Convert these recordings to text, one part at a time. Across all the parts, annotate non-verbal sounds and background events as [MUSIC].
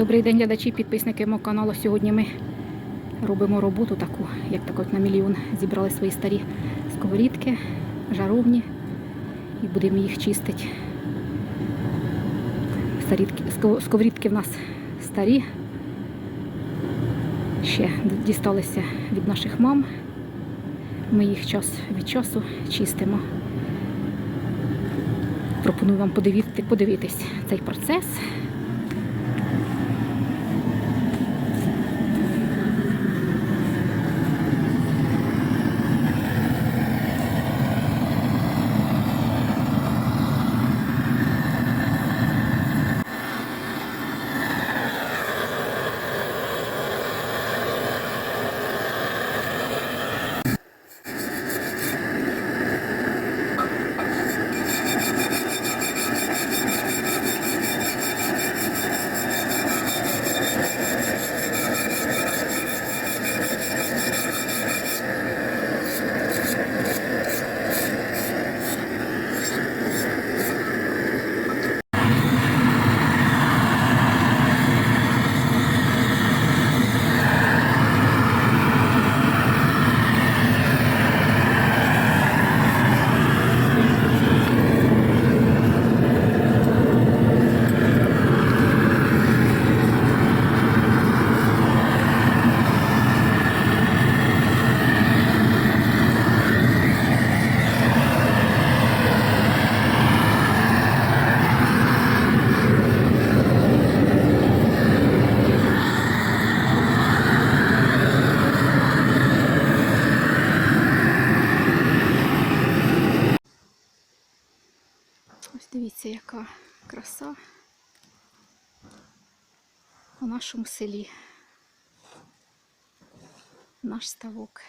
Добрий день, глядачі, підписники мого каналу. Сьогодні ми робимо роботу таку, як так от на мільйон. Зібрали свої старі сковорідки, жаровні і будемо їх чистити. Сковорідки в нас старі. Ще дісталися від наших мам. Ми їх час від часу чистимо. Пропоную вам подивіти, подивитись цей процес. Ось дивіться, яка краса у нашому селі. Наш ставок.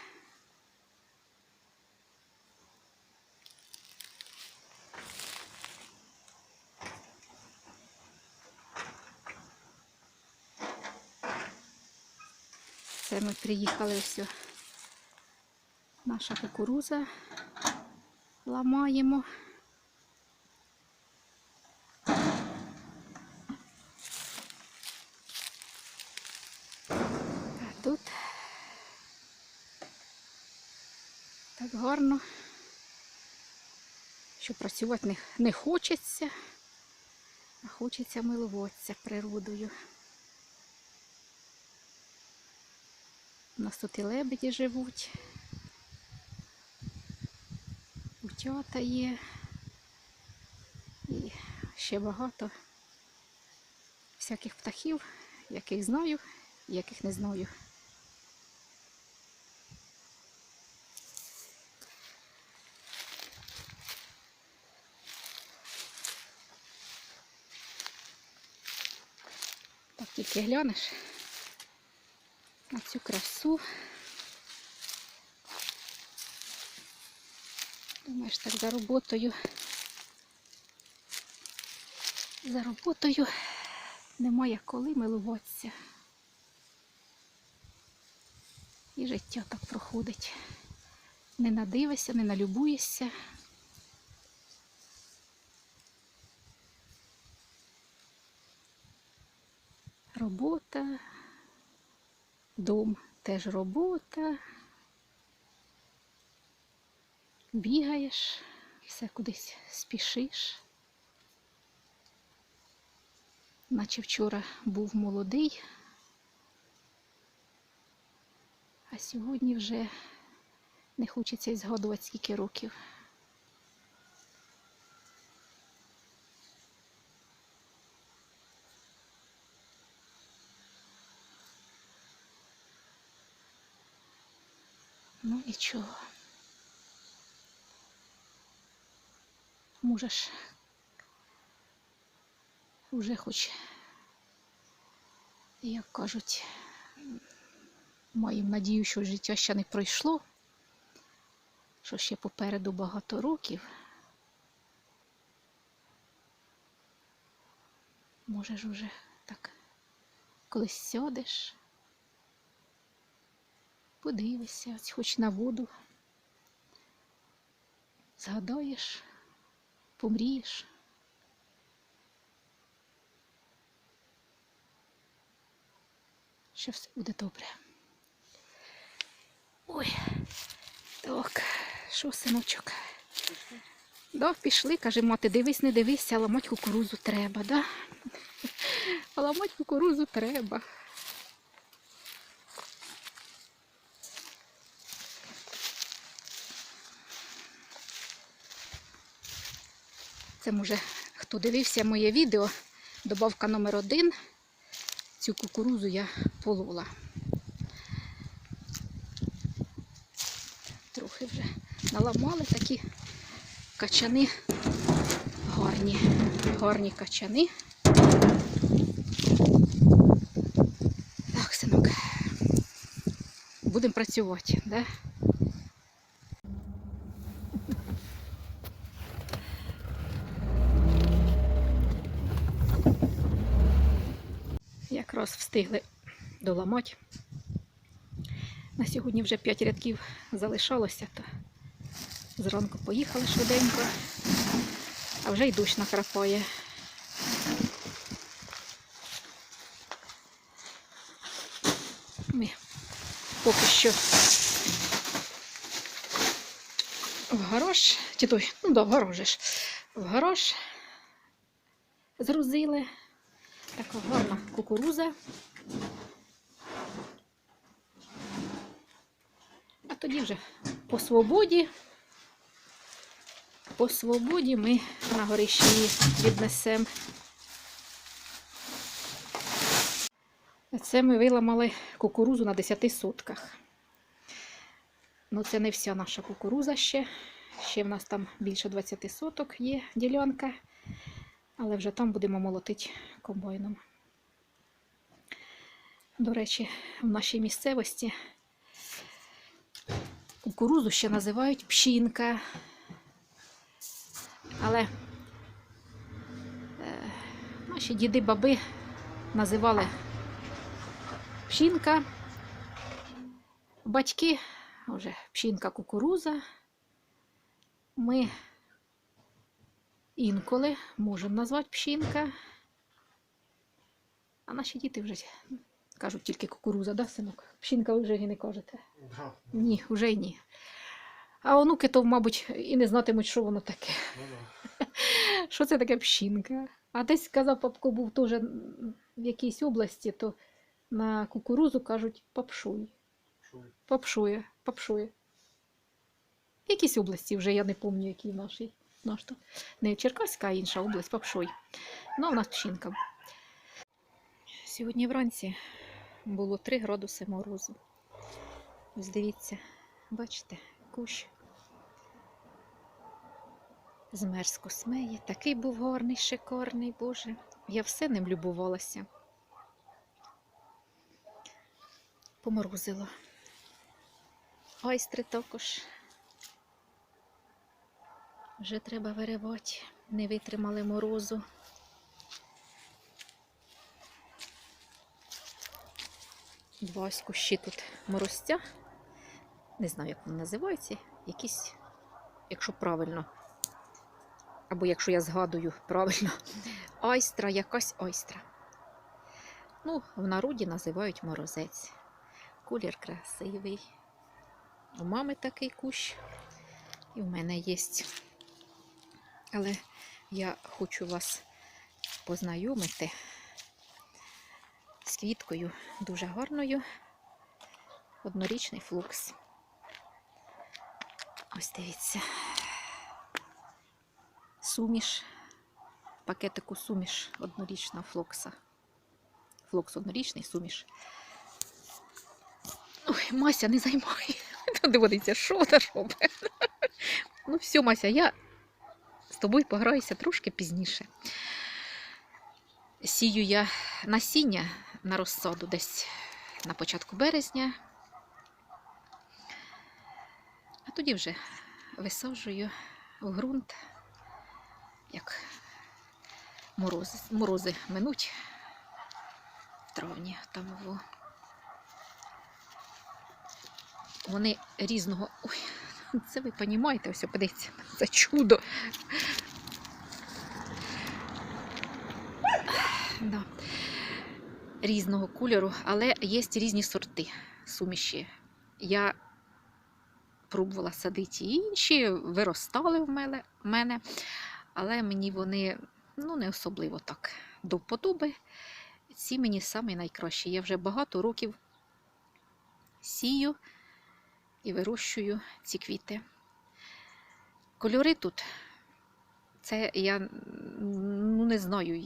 Це ми приїхали ось. Наша кукуруза ламаємо. А тут так гарно, що працювати не, не хочеться, а хочеться милуватися природою. У нас тут і лебеді живуть, утята є і ще багато всяких птахів, яких знаю, яких не знаю. Тільки глянеш на цю красу. Думаєш, так за роботою. За роботою немає коли милуватися. І життя так проходить. Не надивишся, не налюбуєшся. Робота, дом теж робота. Бігаєш, все кудись спішиш. Наче вчора був молодий, а сьогодні вже не хочеться згадувати, скільки років. Ну нічого. Можеш вже хоч, як кажуть, маємо надію, що життя ще не пройшло, що ще попереду багато років. Можеш уже так колись сядеш, подивишся, хоч на воду, згадаєш, помрієш. що все буде добре. Ой, так, що, синочок? Да, пішли, каже, мати, дивись, не дивись, а ламать кукурузу треба, да? [LAUGHS] А ламать кукурузу треба. Це може, хто дивився моє відео, добавка номер один. Цю кукурузу я полола. Трохи вже наламали такі качани гарні, гарні качани. Так, синок, будемо працювати, да? Встигли доламати. На сьогодні вже 5 рядків залишалося, то зранку поїхали швиденько, а вже й дощ накрапає. Ми поки що в гараж, чи той, ну да, в гараж в гараж згрузили. Така гарна кукуруза. А тоді вже по свободі, по свободі ми на горищі її віднесемо. Це ми виламали кукурузу на 10 сотках. Ну, це не вся наша кукуруза ще. Ще в нас там більше 20 соток є ділянка, але вже там будемо молотити комбайном. До речі, в нашій місцевості кукурузу ще називають пшінка. Але е, наші діди баби називали пшінка. Батьки вже пшінка кукуруза. Ми інколи можемо назвати пшінка. А наші діти вже кажуть тільки кукуруза, да, синок? Пшінка ви вже і не кажете. Да, Ні, вже й ні. А онуки то, мабуть, і не знатимуть, що воно таке. ну да. [LAUGHS] Що це таке пшінка? А десь казав, папко був теж в якійсь області, то на кукурузу кажуть папшуй. Папшує, папшує. В якійсь області вже я не пам'ятаю, який нашій. Наш то. Не Черкаська, а інша область, папшуй. Ну, а в нас пшінка. Сьогодні вранці було 3 градуси морозу. Ось дивіться, бачите, кущ. Змерз космеє. Такий був гарний, шикарний, Боже. Я все ним любувалася. Поморозило. Айстри також. Вже треба виривати. Не витримали морозу. Два кущі тут морозця. Не знаю, як вони називаються. Якісь, якщо правильно. Або якщо я згадую правильно, [LAUGHS] айстра, якась айстра. Ну, в народі називають морозець. Колір красивий. У мами такий кущ, і в мене є. Але я хочу вас познайомити з квіткою дуже гарною. Однорічний флукс. Ось дивіться. Суміш, пакетику суміш однорічного флокса. Флокс однорічний, суміш. Ой, Мася, не займай. [LAUGHS] Дивиться, що та робить. Ну, все, Мася, я з тобою пограюся трошки пізніше. Сію я насіння на розсаду десь на початку березня. А тоді вже висаджую в ґрунт, як морози, морози минуть в травні там во. Вони різного. Ой, [LAUGHS] це ви розумієте, ось подивіться, це чудо. Да. різного кольору, але є різні сорти суміші. Я пробувала садити і інші, виростали в мене, але мені вони ну, не особливо так до вподоби. Ці мені самі найкращі. Я вже багато років сію і вирощую ці квіти. Кольори тут, це я ну, не знаю,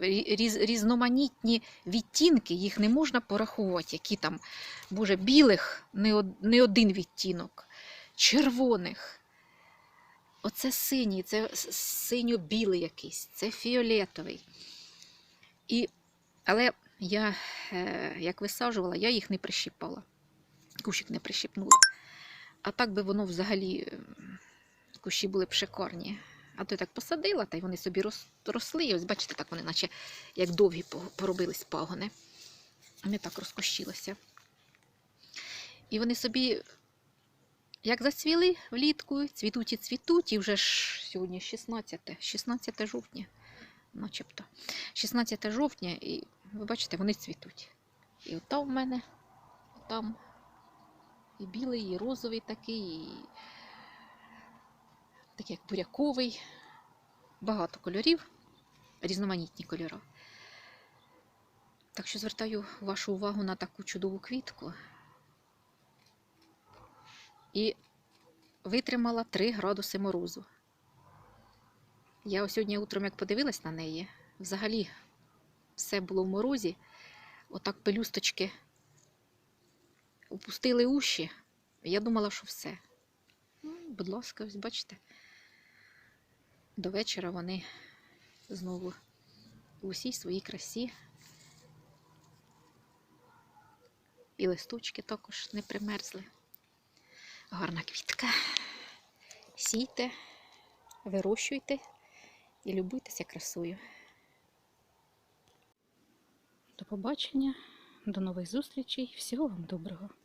різ, різноманітні відтінки, їх не можна порахувати, які там, боже, білих не, не один відтінок, червоних. Оце синій, це синьо-білий якийсь, це фіолетовий. І, але я, е, як висаджувала, я їх не прищіпала. Кущик не прищипнула. А так би воно взагалі ем, кущі були б шикарні. А то я так посадила, та й вони собі рос- росли. І ось бачите, так вони, наче як довгі поробились пагони. Вони так розкущилися. І вони собі, як зацвіли влітку, цвітуть і цвітуть, і вже ж сьогодні 16, 16 жовтня, начебто. 16 жовтня, і ви бачите, вони цвітуть. І от там в мене, там і білий, і розовий такий, і такий як буряковий. Багато кольорів, різноманітні кольори. Так що звертаю вашу увагу на таку чудову квітку. І витримала 3 градуси морозу. Я сьогодні утром, як подивилась на неї, взагалі все було в морозі. Отак пелюсточки опустили уші. Я думала, що все. Ну, будь ласка, ось бачите. До вечора вони знову у всій своїй красі. І листочки також не примерзли. Гарна квітка. Сійте, вирощуйте і любуйтеся красою. До побачення, до нових зустрічей. Всього вам доброго!